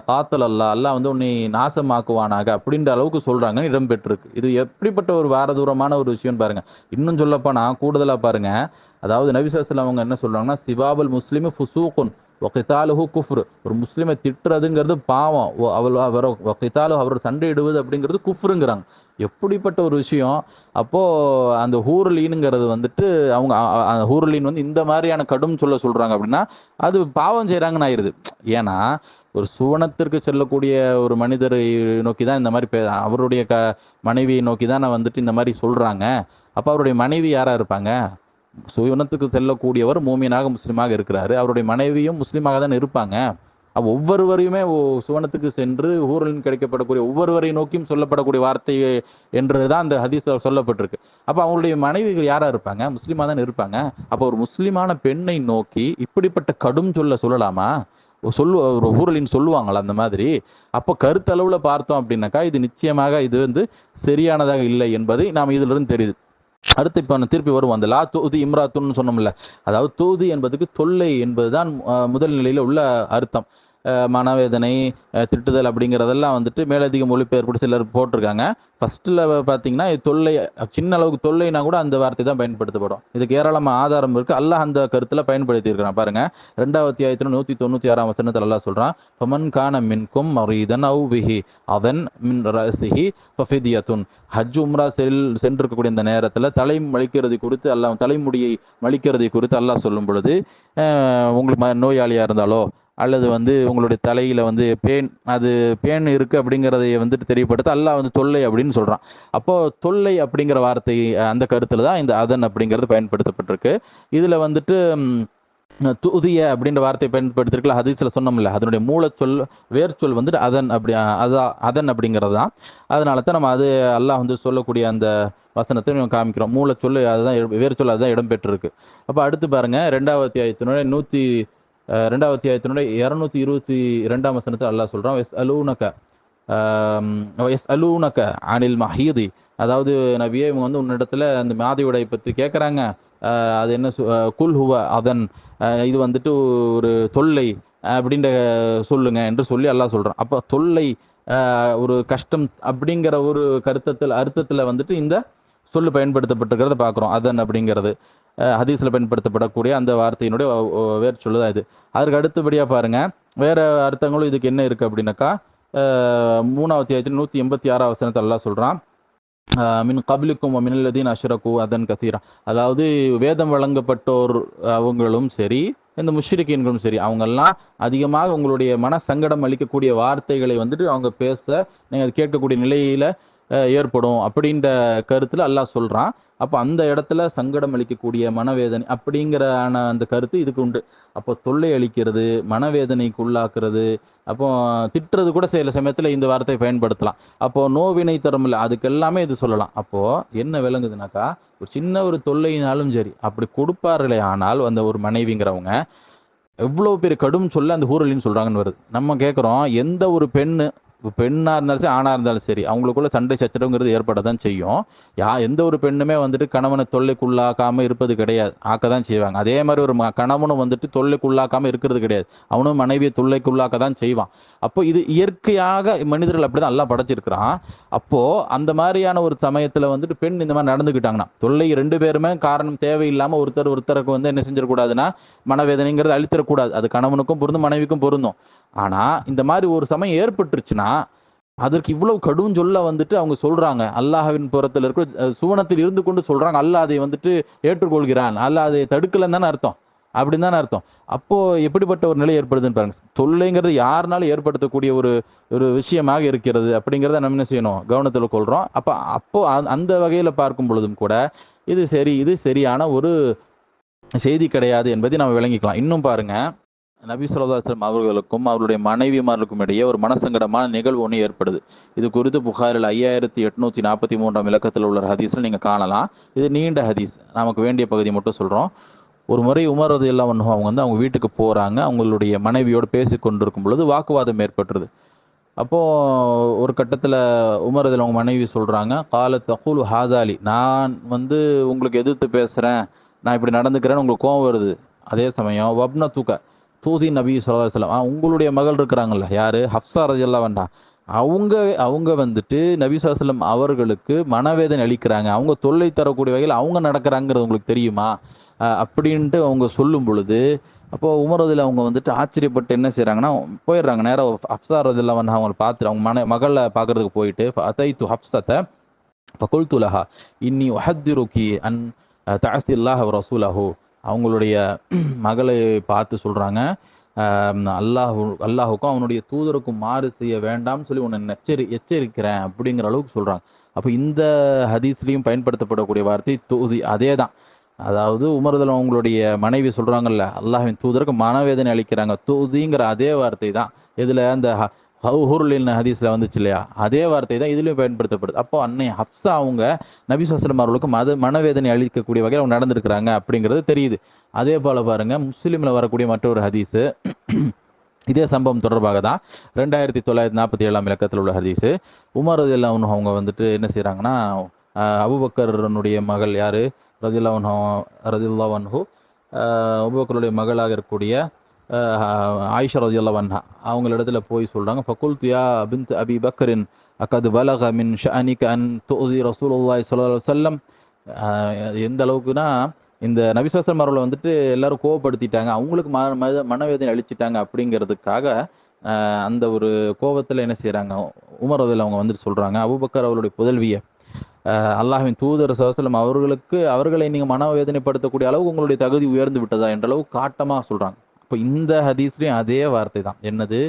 காத்தல் அல்லா அல்லாஹ் வந்து உன்னை நாசமாக்குவானாக அப்படின்ற அளவுக்கு சொல்கிறாங்க இடம்பெற்றிருக்கு. இது எப்படிப்பட்ட ஒரு வாரதூரமான ஒரு விஷயம் பாருங்கள் இன்னும் சொல்லப்போனால் கூடுதலாக பாருங்கள் அதாவது நபிசாஸ்லாம் அவங்க என்ன சொல்றாங்கன்னா சிபாபுல் முஸ்லிமு ஃபுசூக்குன் ஒகிதாலுஹு குஃப்ரு. ஒரு முஸ்லீமை திட்டுறதுங்கிறது பாவம். அவள் அவர் ஒகிதாலு அவர் சண்டையிடுவது அப்படிங்கிறது குஃப்ருங்கிறாங்க. எப்படிப்பட்ட ஒரு விஷயம்? அப்போது அந்த ஹூர்லீனுங்கிறது வந்துட்டு அவங்க அந்த ஹூர்லீன் வந்து இந்த மாதிரியான கடும் சொல்ல சொல்கிறாங்க அப்படின்னா அது பாவம் செய்கிறாங்கன்னு ஆயிடுது ஏன்னா ஒரு சுவனத்திற்கு செல்லக்கூடிய ஒரு மனிதரை நோக்கி தான் இந்த மாதிரி பே அவருடைய க மனைவியை நோக்கி தான் நான் வந்துட்டு இந்த மாதிரி சொல்கிறாங்க அப்போ அவருடைய மனைவி யாராக இருப்பாங்க? சுவனத்துக்கு செல்லக்கூடியவர் மூமியனாக முஸ்லீமாக இருக்கிறாரு. அவருடைய மனைவியும் முஸ்லீமாக தான் இருப்பாங்க. ஒவ்வொருவரையுமே சுவனத்துக்கு சென்று ஊரில் கிடைக்கப்படக்கூடிய ஒவ்வொருவரையும் நோக்கியும் சொல்லப்படக்கூடிய வார்த்தை என்றுதான் அந்த ஹதீஸ் சொல்லப்பட்டிருக்கு. அப்ப அவங்களுடைய மனைவிகள் யாரா இருப்பாங்க? முஸ்லீமா தான் இருப்பாங்க. அப்ப ஒரு முஸ்லீமான பெண்ணை நோக்கி இப்படிப்பட்ட கடும் சொல்ல சொல்லலாமா? சொல்லு ஒரு ஊரலின் சொல்லுவாங்களா அந்த மாதிரி? அப்போ கருத்தளவுல பார்த்தோம் அப்படின்னாக்கா இது நிச்சயமாக இது வந்து சரியானதாக இல்லை என்பதை நாம் இதுல இருந்து தெரியுது அடுத்து இப்போ நான் திருப்பி வருவோம். அந்த லா தூதி இம்ராத்துன்னு சொன்னோம்ல. அதாவது தூதி என்பதுக்கு தொல்லை என்பதுதான் முதல் நிலையில உள்ள அர்த்தம். மனவேதனை திட்டுதல் அப்படிங்கிறதெல்லாம் வந்துட்டு மேலதிக மொழிபெயர்ப்பு சிலர் போட்டிருக்காங்க. ஃபர்ஸ்ட்ல பார்த்தீங்கன்னா இது தொல்லை சின்ன அளவுக்கு தொல்லைனா கூட அந்த வார்த்தை தான் பயன்படுத்தப்படும். இதுக்கு ஏராளமாக ஆதாரம் இருக்கு. அல்லாஹ் அந்த கருத்தில் பயன்படுத்தியிருக்கிறான். பாருங்க. ரெண்டாவது அத்தியாயத்துல நூற்றி தொண்ணூத்தி ஆறாம் வசனத்தில் அல்லாஹ் சொல்றான் ஃபமன் கான மின்கும் மரீதன் அவு பிஹி அதன் மின் ரசிஹி ஃபஃபிதியத்துன். ஹஜ் உம்ரா செல் சென்றிருக்கக்கூடிய இந்த நேரத்தில் தலை மலிக்கிறது குறித்து அல்லாஹ் தலைமுடியை மலிக்கிறதை குறித்து அல்லாஹ் சொல்லும் பொழுது உங்களுக்கு ம- இருந்தாலோ அல்லது வந்து உங்களுடைய தலையில் வந்து பேன் அது பேன் இருக்குது அப்படிங்கிறதை வந்துட்டு தெரியப்படுத்த அல்லாஹ் வந்து தொல்லை அப்படின்னு சொல்கிறான் அப்போது தொல்லை அப்படிங்கிற வார்த்தை அந்த கருத்தில் தான் இந்த அதன் அப்படிங்கிறது பயன்படுத்தப்பட்டிருக்கு. இதில் வந்துட்டு ம், துதிய அப்படின்ற வார்த்தை பயன்படுத்திருக்கல ஹதீஸில் சொன்னோம்ல அதனுடைய மூலச்சொல் வேர்ச்சொல் வந்துட்டு அதன் அப்படி அதா அதன் அப்படிங்கிறது தான். அதனால தான் நம்ம அது அல்லாஹ் வந்து சொல்லக்கூடிய அந்த வசனத்தை நம்ம காமிக்கிறோம். மூலச்சொல் அதுதான் வேர்ச்சொல் அதுதான் இடம்பெற்றிருக்கு. அப்போ அடுத்து பாருங்கள் ரெண்டாவது அத்தியாயத்தினுடைய நூற்றி ரெண்டாவது அத்தியாயத்தினுடைய இரநூத்தி இருபத்தி ரெண்டாம் வசனத்தை அல்லாஹ் சொல்கிறான் எஸ் அலூனக எஸ் அலூனக அனில் மஹீதி அதாவது நபியே இவங்க வந்து உன்னிடத்துல அந்த மாதவிடாய் பற்றி கேட்குறாங்க அது என்ன சொல் குல் ஹுவ அதன் இது வந்துட்டு ஒரு தொல்லை அப்படின்ற சொல்லுங்க என்று சொல்லி அல்லாஹ் சொல்கிறான் அப்போ தொல்லை ஒரு கஷ்டம் அப்படிங்கிற ஒரு கருத்தத்தில் அர்த்தத்தில் வந்துட்டு இந்த சொல்லு பயன்படுத்தப்பட்டிருக்கிறத பார்க்குறோம் அதன் அப்படிங்கிறது. ஹதீஸில் பயன்படுத்தப்படக்கூடிய அந்த வார்த்தையினுடைய வேர் சொல்லுதான் இது. அதற்கு அடுத்தபடியாக பாருங்க. வேறு அர்த்தங்களும் இதுக்கு என்ன இருக்குது அப்படின்னாக்கா மூணாவது அத்தியாயத்தில் நூற்றி எண்பத்தி ஆறாவது வசனத்தை எல்லாம் சொல்கிறான் மின் கபிலுக்கும் மினல்லதீன் அஷ்ரகு அதன் கசீரா. அதாவது வேதம் வழங்கப்பட்டோர் அவங்களும் சரி இந்த முஷ்ரிக்கீன்களும் சரி அவங்கெல்லாம் அதிகமாக உங்களுடைய மன சங்கடம் அளிக்கக்கூடிய வார்த்தைகளை வந்துட்டு அவங்க பேச நீங்கள் கேட்கக்கூடிய நிலையில் ஏற்படும் அப்படின்ற கருத்தில் அல்லாஹ் சொல்கிறான் அப்போ அந்த இடத்துல சங்கடம் அளிக்கக்கூடிய மனவேதனை அப்படிங்கிற ஆன அந்த கருத்து இதுக்கு உண்டு. அப்போ தொல்லை அளிக்கிறது மனவேதனைக்கு உள்ளாக்குறது அப்போ திட்டுறது கூட சில சமயத்தில் இந்த வார்த்தையை பயன்படுத்தலாம். அப்போ நோவினை தரமில்ல அதுக்கு எல்லாமே இது சொல்லலாம். அப்போ என்ன விளங்குதுனாக்கா ஒரு சின்ன ஒரு தொல்லைனாலும் சரி அப்படி கொடுப்பார்களே ஆனால் அந்த ஒரு மனைவிங்கிறவங்க எவ்வளோ பெரிய கடும் சொல்ல அந்த ஊரலின்னு சொல்கிறாங்கன்னு வருது. நம்ம கேட்குறோம் எந்த ஒரு பெண்ணு இப்போ பெண்ணாக இருந்தாலும் சரி ஆணாக இருந்தாலும் சரி அவங்களுக்குள்ள சண்டை சச்சரவுங்கிறது ஏற்பட தான் செய்யும். யா எந்த ஒரு பெண்ணுமே வந்துட்டு கணவனை தொல்லைக்குள்ளாக்காமல் இருப்பது கிடையாது. ஆக்க தான் செய்வாங்க. அதே மாதிரி ஒரு ம கணவனும் வந்துட்டு தொல்லைக்குள்ளாக்காமல் இருக்கிறது கிடையாது. அவனும் மனைவியை தொல்லைக்குள்ளாக்க தான் செய்வான். அப்போ இது இயற்கையாக மனிதர்கள் அப்படி தான் எல்லாம் படைச்சிருக்கிறான். அப்போது அந்த மாதிரியான ஒரு சமயத்தில் வந்துட்டு பெண் இந்த மாதிரி நடந்துக்கிட்டாங்கன்னா தொல்லை ரெண்டு பேருமே காரணம் தேவையில்லாமல் ஒருத்தர் ஒருத்தருக்கு வந்து என்ன செஞ்சிடக்கூடாதுன்னா மனவேதனைங்கிறது அழித்திடக்கூடாது. அது கணவனுக்கும் பொருந்தும் மனைவிக்கும் பொருந்தும். ஆனால் இந்த மாதிரி ஒரு சமயம் ஏற்பட்டுருச்சுன்னா அதற்கு இவ்வளவு கடும் சொல்ல வந்துட்டு அவங்க சொல்றாங்க. அல்லாஹவின் புறத்தில் இருக்கிற சுவனத்தில் இருந்து கொண்டு சொல்றாங்க. அல்லாஹ் அதை வந்துட்டு ஏற்றுக்கொள்கிறான். அல்லாஹ் அதை தடுக்கலன்னு தானே அர்த்தம். அப்படின்னு தானே அர்த்தம். அப்போ எப்படிப்பட்ட ஒரு நிலை ஏற்படுதுன்னு பாருங்க. தொல்லைங்கிறது யாருனாலும் ஏற்படுத்தக்கூடிய ஒரு ஒரு விஷயமாக இருக்கிறது அப்படிங்கிறத நம்ம என்ன செய்யணும்? கவனத்தில் கொள்றோம். அப்போ அப்போ அந்த வகையில் பார்க்கும் பொழுதும் கூட இது சரி இது சரியான ஒரு செய்தி கிடையாது என்பதை நம்ம விளங்கிக்கலாம். இன்னும் பாருங்க. நபி சொல்லாஸ்லம் அவர்களுக்கும் அவருடைய மனைவிமார்களுக்கும் இடையே ஒரு மனசங்கடமான நிகழ்வு ஒன்று ஏற்படுது. இது குறித்து புகாரில் ஐயாயிரத்தி எட்நூத்தி நாற்பத்தி மூன்றாம் இலக்கத்தில் உள்ள ஹதீஸில் நீங்கள் காணலாம். இது நீண்ட ஹதீஸ். நமக்கு வேண்டிய பகுதி மட்டும் சொல்கிறோம் ஒரு முறை உமர் எல்லாம் அன்ஹு அவங்க வந்து அவங்க வீட்டுக்கு போகிறாங்க அவங்களுடைய மனைவியோடு பேசி கொண்டிருக்கும் பொழுது வாக்குவாதம் ஏற்பட்டுருது. அப்போது ஒரு கட்டத்தில் உமர் அதில் அவங்க மனைவி சொல்கிறாங்க கால தகுல் ஹாதாலி நான் வந்து உங்களுக்கு எதிர்த்து பேசுகிறேன் நான் இப்படி நடந்துக்கிறேன்னு உங்களுக்கு கோவம் வருது. அதே சமயம் வப்ன தூக்க. தூதி நபி ஸல்லல்லாஹு உங்களுடைய மகள் இருக்கிறாங்கல்ல யார்? ஹப்சா ரஜெல்லாம் வேண்டாம் அவங்க அவங்க வந்துட்டு நபி ஸல்லல்லாஹு அவர்களுக்கு மனவேதனை அளிக்கிறாங்க. அவங்க தொல்லை தரக்கூடிய வகையில் அவங்க நடக்கிறாங்கிறது உங்களுக்கு தெரியுமா? அப்படின்ட்டு அவங்க சொல்லும் பொழுது அப்போ உமரதில் அவங்க வந்துட்டு ஆச்சரியப்பட்டு என்ன செய்கிறாங்கன்னா போயிடுறாங்க. நேராக ஹப்சா வந்து அவங்க பார்த்துட்டு அவங்க மன மகளை பார்க்கறதுக்கு போயிட்டு அத்தைத்து ஹப்சத்தை இப்போ லஹா இன்னி உஹத்திருக்கி அன் தஅசி ரசூலாஹோ. அவங்களுடைய மகளை பார்த்து சொல்றாங்க அல்லாஹு அல்லாஹுக்கும் அவனுடைய தூதருக்கும் மாறு செய்ய வேண்டாம்னு சொல்லி உன்னை எச்சரி எச்சரிக்கிறேன். அப்படிங்கிற அளவுக்கு சொல்றாங்க. அப்போ இந்த ஹதீஸ்லையும் பயன்படுத்தப்படக்கூடிய வார்த்தை தூதி அதே தான் அதாவது உமர்தல் அவங்களுடைய மனைவி சொல்றாங்கல்ல அல்லாஹின் தூதருக்கு மனவேதனை அளிக்கிறாங்க. தூதிங்கிற அதே வார்த்தை தான். இதுல அந்த ஹ- ஹவுஹுருலின் ஹதீஸ்ல வந்துச்சு இல்லையா? அதே வார்த்தை தான் இதுலயும் பயன்படுத்தப்படுது. அப்போ அன்னை ஹப்சா அவங்க நபி சொசலம் அவர்களுக்கு மத மனவேதனை அளிக்கக்கூடிய வகையில் அவங்க நடந்திருக்கிறாங்க அப்படிங்கிறது தெரியுது. அதே போல பாருங்க முஸ்லீம்ல வரக்கூடிய மற்றொரு ஹதீஸ் இதே சம்பவம் தொடர்பாக தான் ரெண்டாயிரத்தி தொள்ளாயிரத்தி நாற்பத்தி ஏழாம் இலக்கத்தில் உள்ள ஹதீஸ். உமர் ரதியல்லா அவங்க வந்துட்டு என்ன செய்கிறாங்கன்னா அபுபக்கரனுடைய மகள் யாரு? ரதில்லாவன் ரதில்லா வன்ஹு அபுபக்கருடைய மகளாக இருக்கக்கூடிய ஆயிஷா ரதியல்லவன்ஹா அவங்களிடத்துல போய் சொல்கிறாங்க ஃபகுல் துயா பின் அபி பக்கரின் அக்கது வலக மின் ஷஅனிக அன் தோசி ரசூலுல்லாஹி ஸல்லல்லாஹு அலைஹி எந்த அளவுக்குனா இந்த நபிசாசன் மரவில் வந்துட்டு எல்லாரும் கோவப்படுத்திட்டாங்க. அவங்களுக்கு ம மத- மனவேதனை அளிச்சிட்டாங்க அப்படிங்கிறதுக்காக அந்த ஒரு கோபத்தில் என்ன செய்கிறாங்க உமர் அதில் அவங்க வந்துட்டு சொல்கிறாங்க அபூபக்கர் அவருடைய புதல்வியை அல்லாஹின் தூதர் சவசலம் அவர்களுக்கு அவர்களை நீங்கள் மனவேதனைப்படுத்தக்கூடிய அளவுக்கு உங்களுடைய தகுதி உயர்ந்து விட்டதா என்ற அளவு காட்டமாக சொல்கிறாங்க இப்போ இந்த ஹதீஸ்லேயும் அதே வார்த்தை தான் என்னது?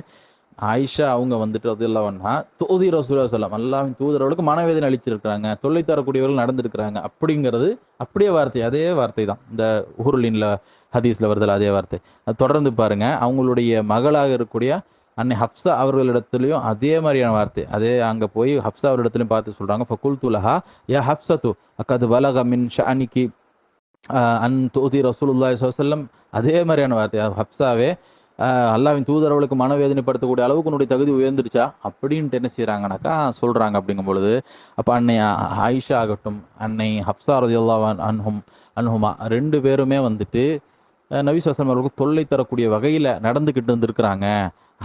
ஆயிஷா அவங்க வந்துட்டு அதுல்லாவன்னா தூதி ரசூலா சொல்லம் அல்லாஹ்வின் தூதரவர்களுக்கு மனவேதனை அளிச்சிருக்கிறாங்க தொல்லை தரக்கூடியவர்கள் நடந்திருக்கிறாங்க அப்படிங்கிறது அப்படியே வார்த்தை அதே வார்த்தை தான் இந்த ஊருளின்ல ஹதீஸ்ல வருதல் அதே வார்த்தை. அது தொடர்ந்து பாருங்க. அவங்களுடைய மகளாக இருக்கக்கூடிய அன்னை ஹப்சா அவர்களிடத்துலையும் அதே மாதிரியான வார்த்தை. அதே அங்க போய் ஹப்சா அவரிடத்துலயும் பார்த்து சொல்றாங்க. ஃபகுல் துலஹா யா து அக்கது வலக மின் ஷானிக்கு அன் தூதி ரசூலுல்லாய் ஸல்லல்லாஹு அதே மாதிரியான வார்த்தை. ஹப்சாவே அல்லாவின் தூதரவளுக்கு மனவேதனைப்படுத்தக்கூடிய அளவுக்கு உன்னுடைய தகுதி உயர்ந்துருச்சா அப்படின்ட்டு என்ன செய்றாங்கனாக்கா சொல்றாங்க அப்படிங்கும் பொழுது அப்ப அன்னை ஆயிஷா ஆகட்டும் அன்னை ஹப்சா ரதியல்லாஹு அன்ஹும் அன்ஹுமா ரெண்டு பேருமே வந்துட்டு அஹ் அவர்களுக்கு தொல்லை தரக்கூடிய வகையில நடந்துக்கிட்டு இருந்திருக்கிறாங்க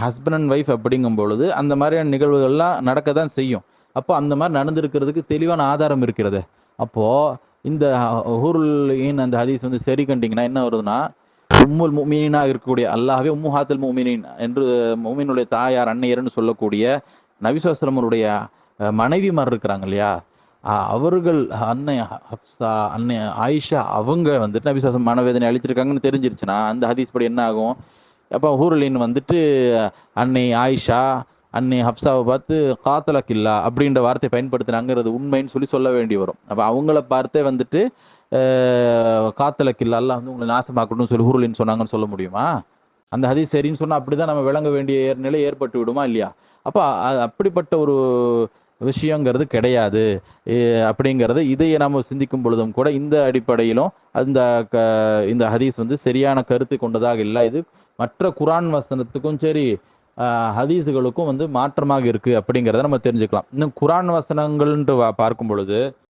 ஹஸ்பண்ட் அண்ட் ஒய்ஃப் அப்படிங்கும் பொழுது அந்த மாதிரியான நிகழ்வுகள்லாம் நடக்க தான் செய்யும். அப்போ அந்த மாதிரி நடந்திருக்கிறதுக்கு தெளிவான ஆதாரம் இருக்கிறது. அப்போது இந்த ஹூருல் அந்த ஹதீஸ் வந்து சரி கண்டிங்கன்னா என்ன வருதுன்னா உம்முல் முமீனா இருக்கக்கூடிய அல்லாஹே உம்மு ஹாத்தல் முமினின் என்று முமினுடைய தாயார் அன்னையர்னு சொல்லக்கூடிய நபிசுவசலமருடைய மனைவிமார் இருக்கிறாங்க இல்லையா? அவர்கள் அன்னை ஹப்சா அன்னை ஆயிஷா அவங்க வந்துட்டு நபிசுவசம் மனவேதனை அழிச்சிருக்காங்கன்னு தெரிஞ்சிருச்சுன்னா அந்த ஹதீஸ் படி என்ன ஆகும்? அப்போ ஹூரலின் வந்துட்டு அன்னை ஆயிஷா அன்னை ஹப்சாவை பார்த்து காத்தலக்கில்லா அப்படின்ற வார்த்தை பயன்படுத்தினாங்கிறது உண்மைன்னு சொல்லி சொல்ல வேண்டி வரும். அப்போ அவங்கள பார்த்தே வந்துட்டு காத்தலக்கில்லா எல்லாம் வந்து உங்களை நாசமாக்கணும்னு சொல்லி ஹூரலின் சொன்னாங்கன்னு சொல்ல முடியுமா? அந்த ஹதீஸ் சரின்னு சொன்னால் அப்படி தான் நம்ம விளங்க வேண்டிய நிலை ஏற்பட்டு விடுமா இல்லையா? அப்போ அப்படிப்பட்ட ஒரு விஷயங்கிறது கிடையாது. ஏ, அப்படிங்கிறத இதையை நம்ம சிந்திக்கும் பொழுதும் கூட இந்த அடிப்படையிலும் அந்த க இந்த ஹதீஸ் வந்து சரியான கருத்து கொண்டதாக இல்லை. இது மற்ற குரான் வசனத்துக்கும் சரி ஹதீஸுகளுக்கும் வந்து மாற்றமாக இருக்குது அப்படிங்கிறத நம்ம தெரிஞ்சுக்கலாம். இன்னும் குரான் வசனங்கள்ன்ட்டு வா- பார்க்கும் பொழுது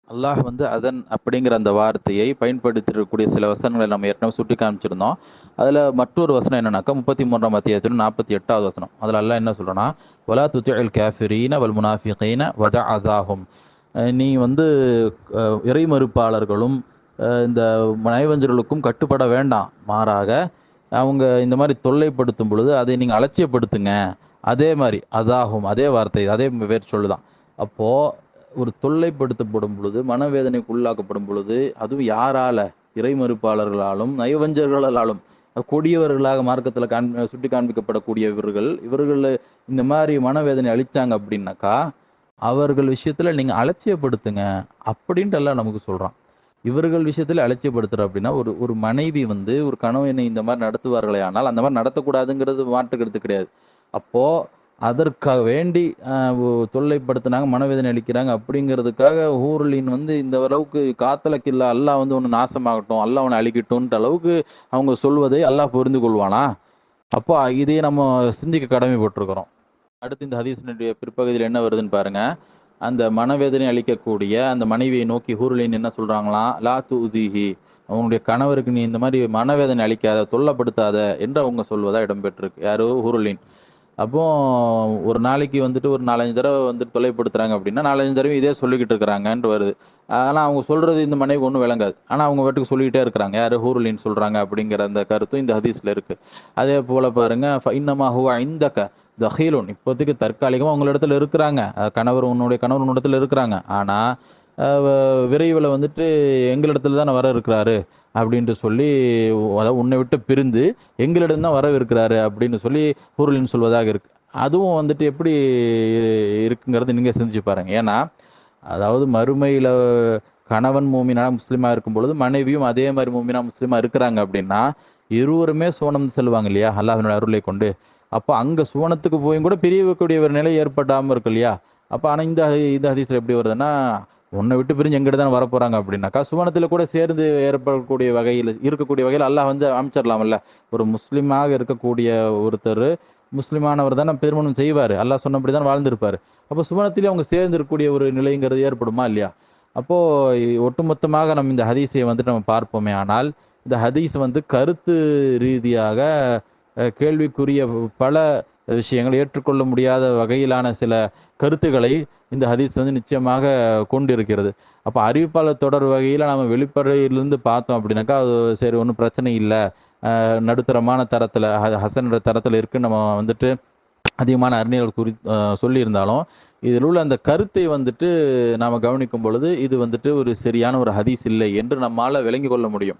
அல்லாஹ் வந்து அதன் அப்படிங்கிற அந்த வார்த்தையை பயன்படுத்திருக்கக்கூடிய சில வசனங்களை நம்ம ஏற்கனவே சுட்டி காமிச்சிருந்தோம். அதில் மற்றொரு வசனம் என்னன்னாக்கா முப்பத்தி மூன்றாம் அத்தியாயத்தில் நாற்பத்தி எட்டாவது வசனம். அதில் எல்லாம் என்ன சொல்கிறோன்னா வலா துத்தியல் கேஃபிரீன வல் முனாஃபிகீன வத அசாகும் நீ வந்து அஹ், இறை மறுப்பாளர்களும் இந்த நயவஞ்சர்களுக்கும் கட்டுப்பட வேண்டாம். மாறாக அவங்க இந்த மாதிரி தொல்லைப்படுத்தும் பொழுது அதை நீங்கள் அலட்சியப்படுத்துங்க. அதே மாதிரி அதாகும் அதே வார்த்தை அதே பேர் சொல்லுதான். அப்போது ஒரு தொல்லைப்படுத்தப்படும் பொழுது மனவேதனைக்கு உள்ளாக்கப்படும் பொழுது அதுவும் யாரால? இறை மறுப்பாளர்களாலும் நயவஞ்சர்களாலும் கொடியவர்களாக மார்க்கத்தில் காண் சுட்டி காண்பிக்கப்படக்கூடிய இவர்கள் இவர்கள் இந்த மாதிரி மனவேதனை அளித்தாங்க அப்படின்னாக்கா அவர்கள் விஷயத்தில் நீங்கள் அலட்சியப்படுத்துங்க அப்படின்ட்டு எல்லாம் நமக்கு சொல்கிறான் இவர்கள் விஷயத்துல அலட்சியப்படுத்துற அப்படின்னா ஒரு ஒரு மனைவி வந்து ஒரு கணவனை இந்த மாதிரி நடத்துவார்களே ஆனால் அந்த மாதிரி நடத்தக்கூடாதுங்கிறது மாற்றுக்கிறது கிடையாது. அப்போ அதற்காக வேண்டி தொல்லைப்படுத்தினாங்க தொல்லைப்படுத்துனாங்க மனவேதனை அளிக்கிறாங்க அப்படிங்கிறதுக்காக ஹூர்லின் வந்து இந்த அளவுக்கு காத்தலைக்கு இல்லை அல்லா வந்து ஒன்று நாசமாகட்டும் அல்லா அவனை அழிக்கட்டும்ன்ற அளவுக்கு அவங்க சொல்வதை அல்லாஹ் புரிந்து கொள்வானா? அப்போ இதையே நம்ம சிந்திக்க கடமைப்பட்டிருக்கிறோம். அடுத்து இந்த ஹதீஸினுடைய பிற்பகுதியில் என்ன வருதுன்னு பாருங்கள் அந்த மனவேதனை அளிக்கக்கூடிய அந்த மனைவியை நோக்கி ஹூருலின் என்ன சொல்கிறாங்களாம் லா தூதிஹி அவங்களுடைய கணவருக்கு நீ இந்த மாதிரி மனவேதனை அளிக்காத தொல்லப்படுத்தாத என்று அவங்க சொல்வதா இடம்பெற்றிருக்கு. யாரோ? ஹூருலின். அப்போ ஒரு நாளைக்கு வந்துட்டு ஒரு நாலஞ்சு தடவை வந்துட்டு தொலைப்படுத்துறாங்க அப்படின்னா நாலஞ்சு தடவை இதே சொல்லிக்கிட்டு இருக்கிறாங்கன்ட்டு வருது. ஆனால் அவங்க சொல்றது இந்த மனைவி ஒன்றும் விளங்காது. ஆனால் அவங்க வீட்டுக்கு சொல்லிக்கிட்டே இருக்கிறாங்க. யார்? ஹூருலின்னு சொல்றாங்க அப்படிங்கிற அந்த கருத்தும் இந்த ஹதீஸ்ல இருக்கு. அதே போல பாருங்க இன்னமா ஹுவா இந்தக்க தஹீலுன் இப்போதைக்கு தற்காலிகமாக உங்களிடத்துல இருக்கிறாங்க. கணவர் உன்னுடைய கணவர் உன்னிடத்துல இருக்கிறாங்க. ஆனால் விரைவில் வந்துட்டு எங்களிடத்துல தானே வர இருக்கிறாரு அப்படின்ட்டு சொல்லி அதாவது உன்னை விட்டு பிரிந்து எங்களிடம் தான் வர இருக்கிறாரு அப்படின்னு சொல்லி பொருளின் சொல்வதாக இருக்கு. அதுவும் வந்துட்டு எப்படி இருக்குங்கிறது நீங்கள் சிந்திச்சு பாருங்க. ஏன்னா அதாவது மறுமையில் கணவன் மூமினா முஸ்லீமாக இருக்கும் பொழுது மனைவியும் அதே மாதிரி மூமினா முஸ்லீமாக இருக்கிறாங்க அப்படின்னா இருவருமே சோனம் செல்வாங்க இல்லையா? அல்லாஹினுடைய அருளை கொண்டு. அப்போ அங்க சுவனத்துக்கு போயும் கூட பிரியக்கூடிய ஒரு நிலை ஏற்படாமல் இருக்கு இல்லையா? அப்போ ஆனால் இந்த இந்த ஹதீஸ்ல எப்படி வருதுன்னா உன்னை விட்டு பிரிஞ்சு எங்கிட்ட தான் வரப்போறாங்க? அப்படின்னாக்கா சுவனத்தில் கூட சேர்ந்து ஏற்படக்கூடிய வகையில் இருக்கக்கூடிய வகையில் அல்லாஹ் வந்து அமைச்சிடலாம்ல ஒரு முஸ்லீமாக இருக்கக்கூடிய ஒருத்தர் முஸ்லிமானவர் தானே திருமணம் செய்வார். அல்லாஹ் சொன்னபடி தான் வாழ்ந்திருப்பார். அப்போ சுவனத்திலே அவங்க சேர்ந்து இருக்கக்கூடிய ஒரு நிலைங்கிறது ஏற்படுமா இல்லையா? அப்போ ஒட்டுமொத்தமாக நம்ம இந்த ஹதீஸை வந்துட்டு நம்ம பார்ப்போமே. ஆனால் இந்த ஹதீஸ் வந்து கருத்து ரீதியாக கேள்விக்குரிய பல விஷயங்கள் ஏற்றுக்கொள்ள முடியாத வகையிலான சில கருத்துக்களை இந்த ஹதீஸ் வந்து நிச்சயமாக கொண்டிருக்கிறது. அப்போ அறிவிப்பாளர் தொடர் வகையில் நம்ம வெளிப்படையிலிருந்து பார்த்தோம் அப்படின்னாக்கா அது சரி ஒன்றும் பிரச்சனை இல்லை. நடுத்தரமான தரத்தில் ஹசனோட தரத்தில் இருக்குன்னு நம்ம வந்துட்டு அதிகமான அறிஞர்கள் குறி சொல்லியிருந்தாலும் இதில் உள்ள அந்த கருத்தை வந்துட்டு நாம் கவனிக்கும் பொழுது இது வந்துட்டு ஒரு சரியான ஒரு ஹதீஸ் இல்லை என்று நம்மால் விளங்கிக் கொள்ள முடியும்.